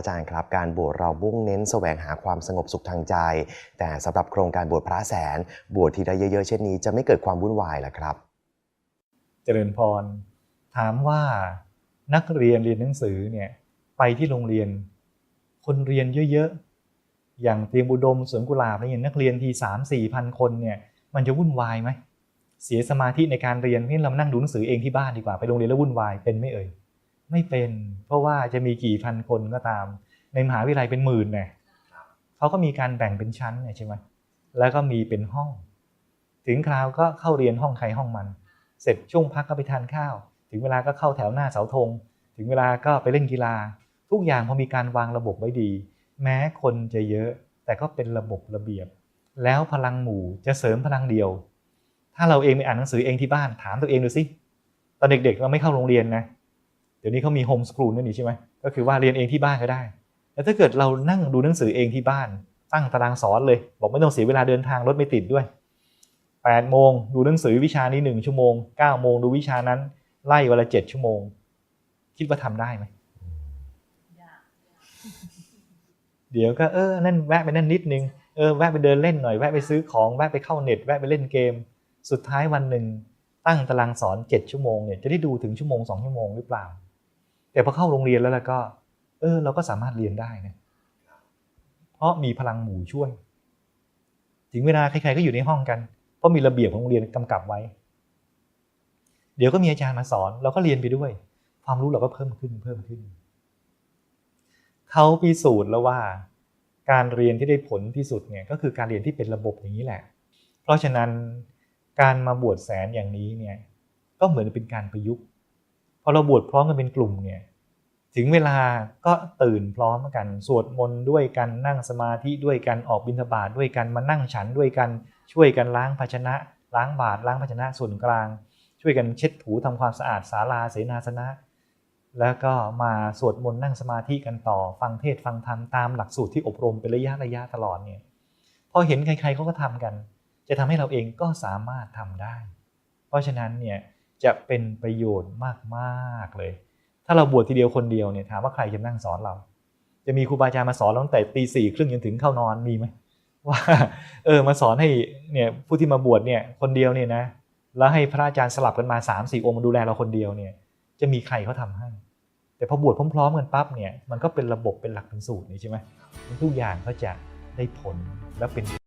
อาจารย์ครับ การบวชเรามุ่งเน้นแสวงหาความสงบสุขทางใจ แต่สำหรับโครงการบวชพระแสน บวชทีได้เยอะๆ เช่นนี้ จะไม่เกิดความวุ่นวายหรอครับ เจริญพร ถามว่านักเรียนเรียนหนังสือเนี่ยไปที่โรงเรียน คนเรียนเยอะๆ อย่างเตรียมอุดมสวนกุหลาบอะไรอย่างนักเรียนทีสามสี่พันคนเนี่ยมันจะวุ่นวายไหมเสียสมาธิในการเรียนนี่เรานั่งดูหนังสือเองที่บ้านดีกว่าไปโรงเรียนแล้ววุ่นวายเป็นไม่เอ่ย ไม่เป็น เพราะว่าจะมีกี่พันคนก็ตาม ในมหาวิทยาลัยเป็นหมื่นเนี่ยเขาก็มีการแบ่งเป็นชั้นใช่ไหมแล้วก็มีเป็นห้อง ถึงคราวก็เข้าเรียนห้องใครห้องมัน เสร็จช่วงพักก็ไปทานข้าว ถึงเวลาก็เข้าแถวหน้าเสาธง ถึงเวลาก็ไปเล่นกีฬา ทุกอย่างพอมีการวางระบบไว้ดี แม้คนจะเยอะ แต่ก็เป็นระบบระเบียบ แล้วพลังหมู่จะเสริมพลังเดียว ถ้าเราเองไปอ่านหนังสือเองที่บ้านถามตัวเองดูสิตอนเด็กๆเราไม่เข้าโรงเรียนนะ เดี๋ยวนี้เขามีโฮมส o ูลนั่นนี่ใช่ไหไหมก็คือว่าเรียนเองที่บ้านก็ได้แต่ถ้าเกิดเรานั่งดูหนังสือเองที่บ้าน ตั้งตารางสอนเลย บอกไม่ต้องเสียเวลาเดินทางรถไม่ติดด้วย8โมงดูหนังสือวิชานี้1ชั่วโมง9โมงดูวิชานั้น ไล่วันละ7ชั่วโมง คิดว่าทำได้ไหมเดี๋ยวก็เออนั่นแวะไปนั่นนิดนึงเออแวะไปเดินเล่นหน่อยแวะไปซื้อของแวะไปเข้าเน็ตแวะไปเล่นเกม สุดท้ายวันหนึ่งตั้งตารางสอน 7 ชั่วโมงเนี่ยจะได้ดูถึงชั่วโมง2ชั่วโมงหรือเปล่า แต่พอเข้าโรงเรียนแล้วล่ะก็ เออ เราก็สามารถเรียนได้นะเพราะมีพลังหมู่ช่วย ถึงเวลาใครๆก็อยู่ในห้องกัน เพราะมีระเบียบของโรงเรียนกำกับไว้ เดี๋ยวก็มีอาจารย์มาสอน เราก็เรียนไปด้วย ความรู้เราก็เพิ่มขึ้นเพิ่มขึ้น เขาพิสูจน์แล้วว่า การเรียนที่ได้ผลที่สุดเนี่ยก็คือการเรียนที่เป็นระบบอย่างนี้แหละ เพราะฉะนั้นการมาบวชแสนอย่างนี้เนี่ยก็เหมือนเป็นการประยุกต์ พอเราบวชพร้อมกันเป็นกลุ่มเนี่ยถึงเวลาก็ตื่นพร้อมกัน สวดมนต์ด้วยกันนั่งสมาธิด้วยกันออกบิณฑบาตด้วยกันมานั่งฉันด้วยกัน ช่วยกันล้างภาชนะ ล้างบาตรล้างภาชนะส่วนกลาง ช่วยกันเช็ดถูทำความสะอาดศาลาเสนาสนะ แล้วก็มาสวดมนต์นั่งสมาธิกันต่อ ฟังเทศฟังธรรมตามหลักสูตรที่อบรมเป็นระยะระยะตลอดเนี่ยพอเห็นใครๆเขาก็ทำกัน จะทำให้เราเองก็สามารถทำได้ เพราะฉะนั้นเนี่ย จะเป็นประโยชน์มากๆเลย ถ้าเราบวชทีเดียวคนเดียวเนี่ยถามว่าใครจะนั่งสอนเรา จะมีครูบาอาจารย์มาสอนเราตั้งแต่ตีสี่ครึ่งจนถึงเข้านอนมีไหมว่าเออมาสอนให้เนี่ยผู้ที่มาบวชเนี่ยคนเดียวเนี่ยนะแล้วให้พระอาจารย์สลับกันมา3ามสี่องค์มาดูแลเราคนเดียวเนี่ยจะมีใครเขาทำให้ แต่พอบวชพร้อมๆกันปั๊บเนี่ยมันก็เป็นระบบเป็นหลักเป็นสูตรนี่ใช่ไหมทุกอย่างก็จะได้ผลและเป็น